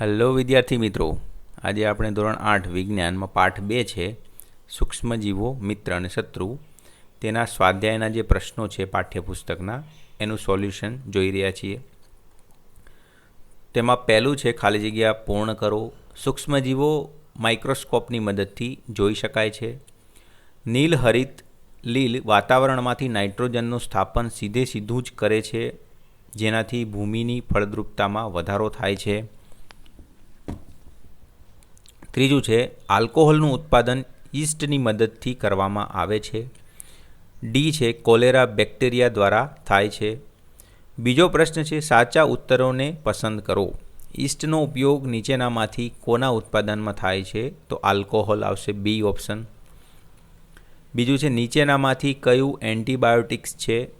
Hello વિદ્યાર્થી મિત્રો, આજે આપણે ધોરણ આઠ વિજ્ઞાનમાં પાઠ બે છે, સૂક્ષ્મજીવો, મિત્ર અને શત્રુ. તેના સ્વાધ્યાયના જે પ્રશ્નો છે પાઠ્યપુસ્તકના, એનું સોલ્યુશન જોઈ રહ્યા છીએ. તેમાં પહેલું છે, ખાલી જગ્યા પૂર્ણ કરો. સૂક્ષ્મજીવો માઇક્રોસ્કોપની મદદથી જોઈ શકાય છે. નીલ હરિત લીલ વાતાવરણમાંથી નાઇટ્રોજનનું સ્થાપન સીધે સીધું જ કરે છે, જેનાથી ભૂમિની ફળદ્રુપતામાં વધારો થાય છે. ત્રીજું છે, આલ્કોહોલનું ઉત્પાદન યીસ્ટની મદદથી કરવામાં આવે છે. ડી છે, કોલેરા બેક્ટેરિયા દ્વારા થાય છે. બીજો પ્રશ્ન છે, સાચા ઉત્તરોને પસંદ કરો. યીસ્ટનો ઉપયોગ નીચેનામાંથી કોના ઉત્પાદનમાં થાય છે? તો આલ્કોહોલ આવશે બી ઓપ્શન. બીજું છે, નીચેનામાંથી કયું એન્ટીબાયોટિક્સ છે?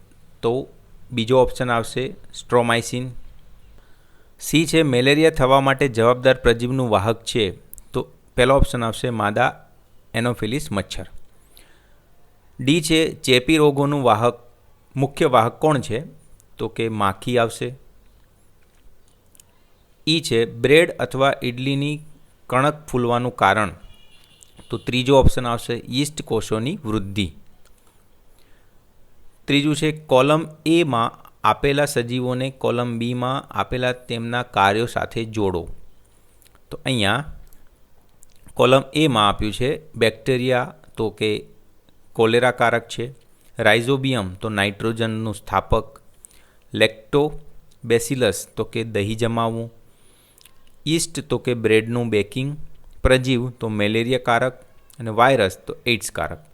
તો બીજો ઓપ્શન આવશે સ્ટ્રોમાઇસિન. સી છે, મેલેરિયા થવા માટે જવાબદાર પ્રજીવનું વાહક છે. પહેલો ઓપ્શન આવશે માદા એનોફિલિસ મચ્છર. ડી છે ચેપી રોગોનું વાહક, મુખ્ય વાહક કોણ છે? તો કે માખી આવશે. ઈ છે બ્રેડ અથવા ઇડલીની કણક ફૂલવાનું કારણ. તો ત્રીજો ઓપ્શન આવશે યીસ્ટ કોષોની વૃદ્ધિ. ત્રીજું છે કોલમ એમાં આપેલા સજીવોને કોલમ બીમાં આપેલા તેમના કાર્યો સાથે જોડો. તો અહીંયા કોલમ એમાં આપ્યું છે, બેક્ટેરિયા તો કે કોલેરાકારક છે, રાઇઝોબિયમ તો નાઇટ્રોજનનું સ્થાપક લેક્ટો બેસિલસ તો કે દહીં જમાવવું ઈસ્ટ તો કે બ્રેડનું બેકિંગ, પ્રજીવ તો મેલેરિયાકારક અને વાયરસ તો એઇડ્સકારક.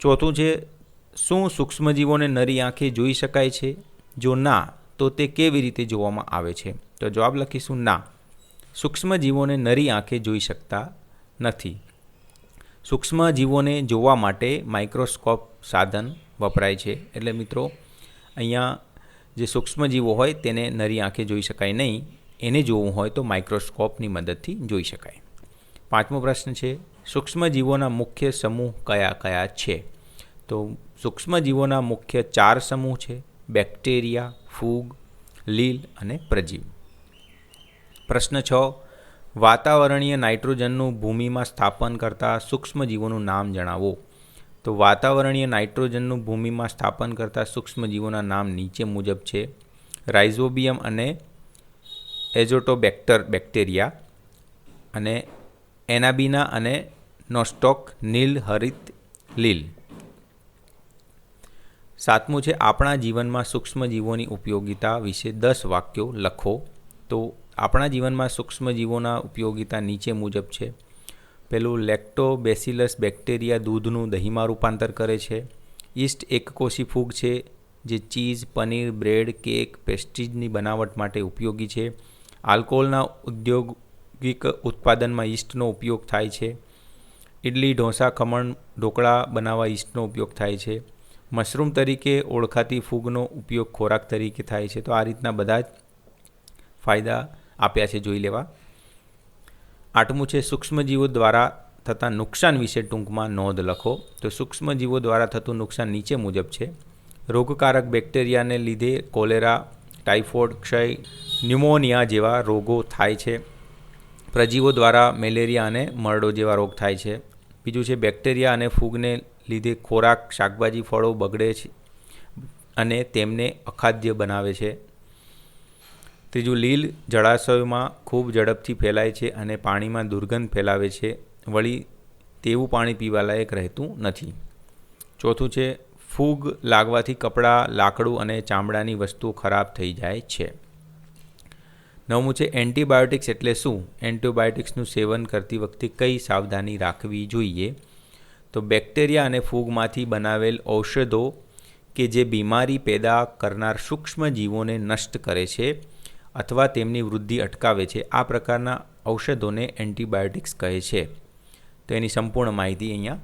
ચોથું છે, શું સૂક્ષ્મજીવોને નરી આંખે જોઈ શકાય છે? જો ના, તો તે કેવી રીતે જોવામાં આવે છે? તો જવાબ લખીશું ના. સૂક્ષ્મજીવોને નરી આંખે જોઈ શકતા નથી. સૂક્ષ્મજીવોને જોવા માટે માઇક્રોસ્કોપ સાધન વપરાય છે. એટલે મિત્રો, અહીંયા જે સૂક્ષ્મજીવો હોય તેને નરી આંખે જોઈ શકાય નહીં. એને જોવું હોય તો માઇક્રોસ્કોપની મદદથી જોઈ શકાય. પાંચમો પ્રશ્ન છે, સૂક્ષ્મજીવોના મુખ્ય સમૂહ કયા કયા છે? તો સૂક્ષ્મજીવોના મુખ્ય ચાર સમૂહ છે, બેક્ટેરિયા, ફૂગ, લીલ અને પ્રજીવ. પ્રશ્ન છ. વાતાવરણીય નાઇટ્રોજનનું ભૂમિમાં સ્થાપન કરતા સૂક્ષ્મજીવોનું નામ જણાવો. તો વાતાવરણીય નાઇટ્રોજનનું ભૂમિમાં સ્થાપન કરતા સૂક્ષ્મજીવોના નામ નીચે મુજબ છે. રાઇઝોબિયમ અને એઝોટોબેક્ટર બેક્ટેરિયા અને એનાબીના અને નોસ્ટોક નીલ હરિત લીલ. સાતમું છે, આપણા જીવનમાં સૂક્ષ્મજીવોની ઉપયોગિતા વિશે દસ વાક્યો લખો. તો આપણા જીવનમાં સૂક્ષ્મજીવોના ઉપયોગિતા નીચે મુજબ છે. પેલું લેક્ટોબેસિલસ બેક્ટેરિયા દૂધનું દહીંમાં રૂપાંતર કરે છે. ઈસ્ટ એકકોષી ફૂગ છે જે ચીઝ, પનીર, બ્રેડ, કેક, પેસ્ટ્રીજની બનાવટ માટે ઉપયોગી છે. આલ્કોહોલના ઉદ્યોગિક ઉત્પાદનમાં ઈસ્ટનો ઉપયોગ થાય છે. ઇડલી, ઢોસા, ખમણ, ઢોકળા બનાવવા ઈસ્ટનો ઉપયોગ થાય છે. મશરૂમ તરીકે ઓળખાતી ફૂગનો ઉપયોગ ખોરાક તરીકે થાય છે. તો આ રીતના બધા જ ફાયદા આપ્યા છે, જોઈ લેવા. આઠમું છે, સૂક્ષ્મજીવો દ્વારા થતા નુકસાન વિશે ટૂંકમાં નોંધ લખો. તો સૂક્ષ્મજીવો દ્વારા થતું નુકસાન નીચે મુજબ છે. રોગકારક બેક્ટેરિયાને લીધે કોલેરા, ટાઇફોઇડ, ક્ષય, ન્યુમોનિયા જેવા રોગો થાય છે. પ્રજીવો દ્વારા મેલેરિયા અને મરડો જેવા રોગ થાય છે. બીજું છે, બેક્ટેરિયા અને ફૂગને લીધે ખોરાક, શાકભાજી, ફળો બગડે છે અને તેમને અખાદ્ય બનાવે છે. ત્રીજું, લીલ જળાશયોમાં ખૂબ ઝડપથી ફેલાય છે અને પાણીમાં દુર્ગંધ ફેલાવે છે. વળી તેવું પાણી પીવાલાયક રહેતું નથી. ચોથું છે, ફૂગ લાગવાથી કપડાં, લાકડું અને ચામડાની વસ્તુઓ ખરાબ થઈ જાય છે. નવમું છે, એન્ટીબાયોટિક્સ એટલે શું? એન્ટીબાયોટિક્સનું સેવન કરતી વખતે કઈ સાવધાની રાખવી જોઈએ? તો બેક્ટેરિયા અને ફૂગમાંથી બનાવેલ ઔષધો કે જે બીમારી પેદા કરનાર સૂક્ષ્મ જીવોને નષ્ટ કરે છે. અથવા તેમની વૃદ્ધિ અટકાવે છે. આ પ્રકારના ઔષધોને એન્ટીબાયોટિક્સ કહે છે. તો એની સંપૂર્ણ માહિતી અહીંયા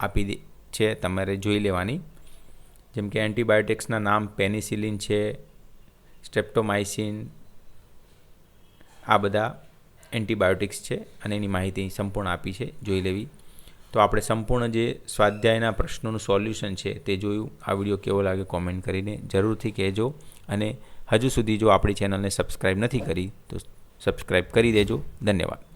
આપી દે છે. તમારે જોઈ લેવાની. જેમ કે એન્ટીબાયોટિક્સના નામ પેનિસિલિન છે સ્ટ્રેપ્ટોમાઇસિન આ બધા એન્ટીબાયોટિક્સ છે અને એની માહિતી સંપૂર્ણ આપી છે. જોઈ લેવી. તો આપણે સંપૂર્ણ જે સ્વાધ્યાયના પ્રશ્નોનું સોલ્યુશન છે તે જોયું. આ વીડિયો કેવો લાગે કોમેન્ટ કરીને જરૂરથી કહેજો અને હજુ સુધી જો આપણી ચેનલને સબસ્ક્રાઈબ નથી કરી તો સબસ્ક્રાઈબ કરી દેજો. ધન્યવાદ.